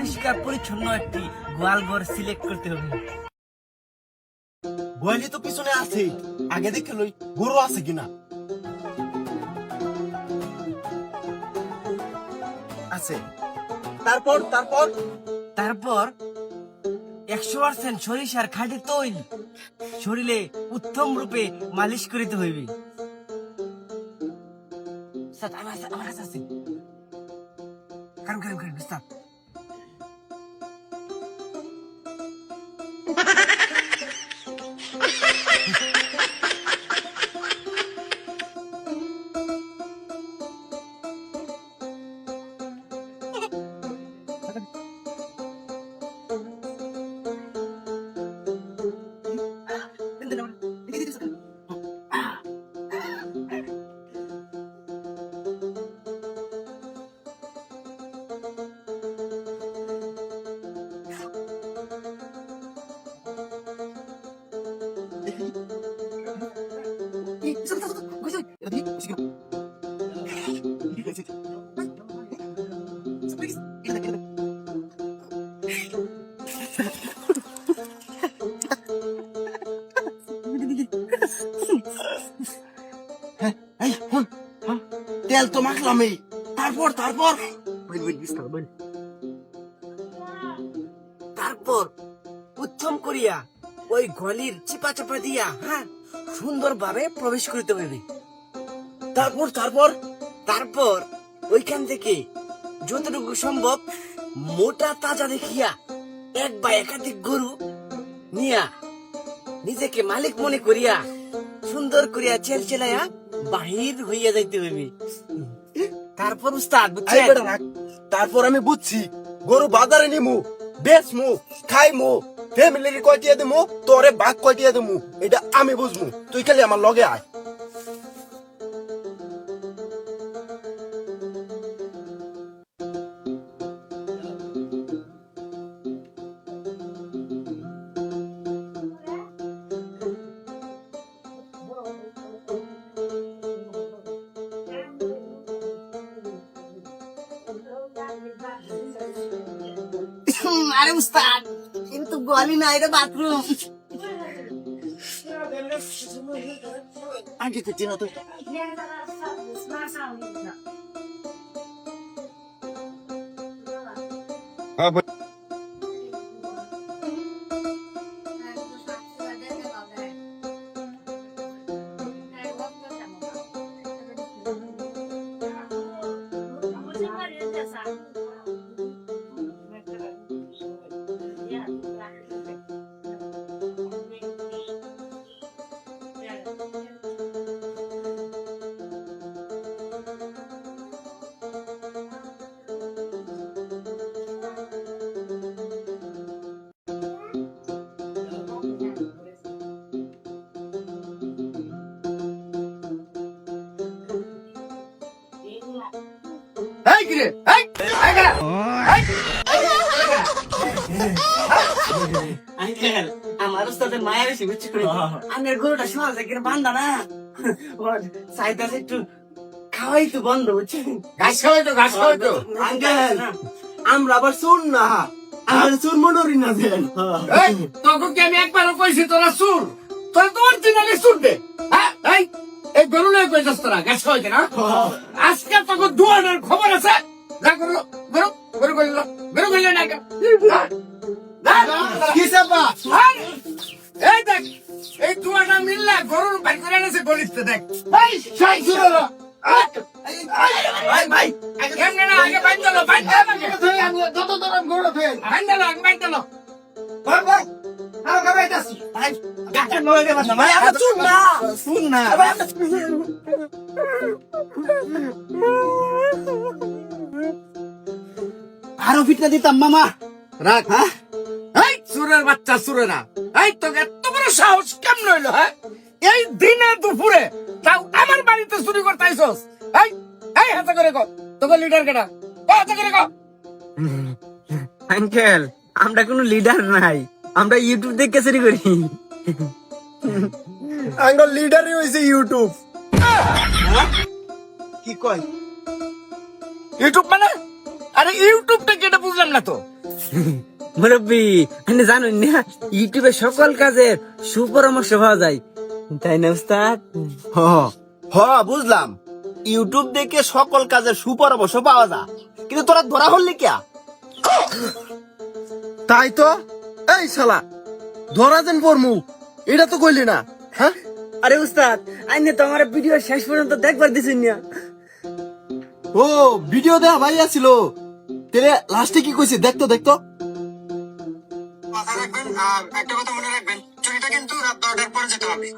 পরিষ্কার পরিচ্ছন্ন একটি গোয়াল ঘর সিলেক্ট করতে হবে। গোয়ালি তো পিছনে আছে। আগে দেখে লই গরু আছে কিনা? আছে। তারপর তারপর? তারপর একশো পার্সেন্ট সরিষার খাঁটি তৈল শরীরে উত্তম রূপে মালিশ করিতে হইবে। আমার কাছে- আমার কাছে আছে। কারণ, কারণ, কারণ, তেল তো মাখলামই। তারপর তারপর। তারপর উত্তম করিয়া ওই গলির চিপা চাপা দিয়া হ্যাঁ সুন্দরভাবে প্রবেশ করিতে হইবে। তারপর তারপর? তারপর ওইখান থেকে যতটুকু সম্ভব মোটা তাজা দেখিয়া এক বা একাধিক গরু নিয়া নিজেকে মালিক মনে করিয়া সুন্দর করিয়া চেলচেলাইয়া বাহির হইয়া যাইতে হইবে। তারপর উস্তাদ। তারপর আমি বুঝছি গরু বাজারে নিমু বেচমু খাইমু ফ্যামিলির কয়টিয়া দিমু তোরে বাঘ কয়টিয়া দিমু এটা আমি বুঝমু। তুই খালি আমার লগে আয়। আরে উস্তাদ কিন্তু গলি না এটা বাথরুম আগে তো চিনো তো? এই কিরে এই কেডা? এই আঙ্কেল আমার উস্তাদের মায়ের এসে বুঝছি করে আনের গরুটা সমাজ থেকে বান্ধা না। ওর একটু খাওয়াই তো বন্ধ বুঝছেন? ঘাস খাওয়াই তো ঘাস খাওয়াই তো। আঙ্কেল আমরা আবার শুন না। আর শুন মনোরি না দেন। তোকে কি আমি একবারও কইছি তোরা সুর তোরা তো অরিজিনালি সুর দে হ্যাঁ কইছস তোরা ঘাস খাওয়াইতে না আজকে তোকে দুয়ানের খবর আছে। যা গরু গরু গরু কইল গরু কইল না কে? যা, যা, যা। কি সাবা? আর, এই দেখ এই দুয়াটা মিললে গরুর বাড়ি করে এনেছে গলিতে দেখ। এই সেই সুরেরা ভাই ভাই। কেমনে না আগে বাইন্দালো আমাকে যত দরম গরু ফেল বাইন্দালো আগে বাইন্দালো বল বল। আমার গাবে যাচ্ছি। গাটা নয় গেল না ভাই। আমরা শুন না। শুন না। আরও ফিটনা দিতাম মামা। রাখ। হ্যাঁ? এই সুরের বাচ্চা সুরেরা এই তোকে এত বড় সাহস কেমন হইল হ্যাঁ? এই দিনে দুপুরে তাও আমার বাড়িতে চুরি করতে আইসস। এই এই হাতে করে কর তোকে লিডার কেটা। ও হাতে করে কর আঙ্কেল আমরা কোনো লিডার নাই। আমরা ইউটিউব দেখে চুরি করি। আঙ্গল লিডারই হইছে ইউটিউব কি কয়? ইউটিউব মানে? আরে ইউটিউবটা কেটে বুঝলাম না তো। মুরব্বী আপনি জানেন না ইউটিউবে সকল কাজের সুপরামর্শ পাওয়া যায়। তাই না উস্তাদ? হ হ বুঝলাম। ইউটিউব দেখে সকল কাজের সুপরামর্শ পাওয়া যায়। কিন্তু তোরা ধরা হলি কিয়া? তাই তো? এই শালা ধরা দেন পরমু এটা তো কইলি না হ্যাঁ? আরে উস্তাদ আইনে তো আমার ভিডিও শেষ পর্যন্ত দেখবার দিছেন না। ও ভিডিও দেয়া ভাই আছিল। তেরে লাস্টে কি কইছে দেখতো দেখতো। মাথা রাখবেন আর একটা কথা মনে রাখবেন চুরিটা কিন্তু রাত দশটার পরে যেতে হবে।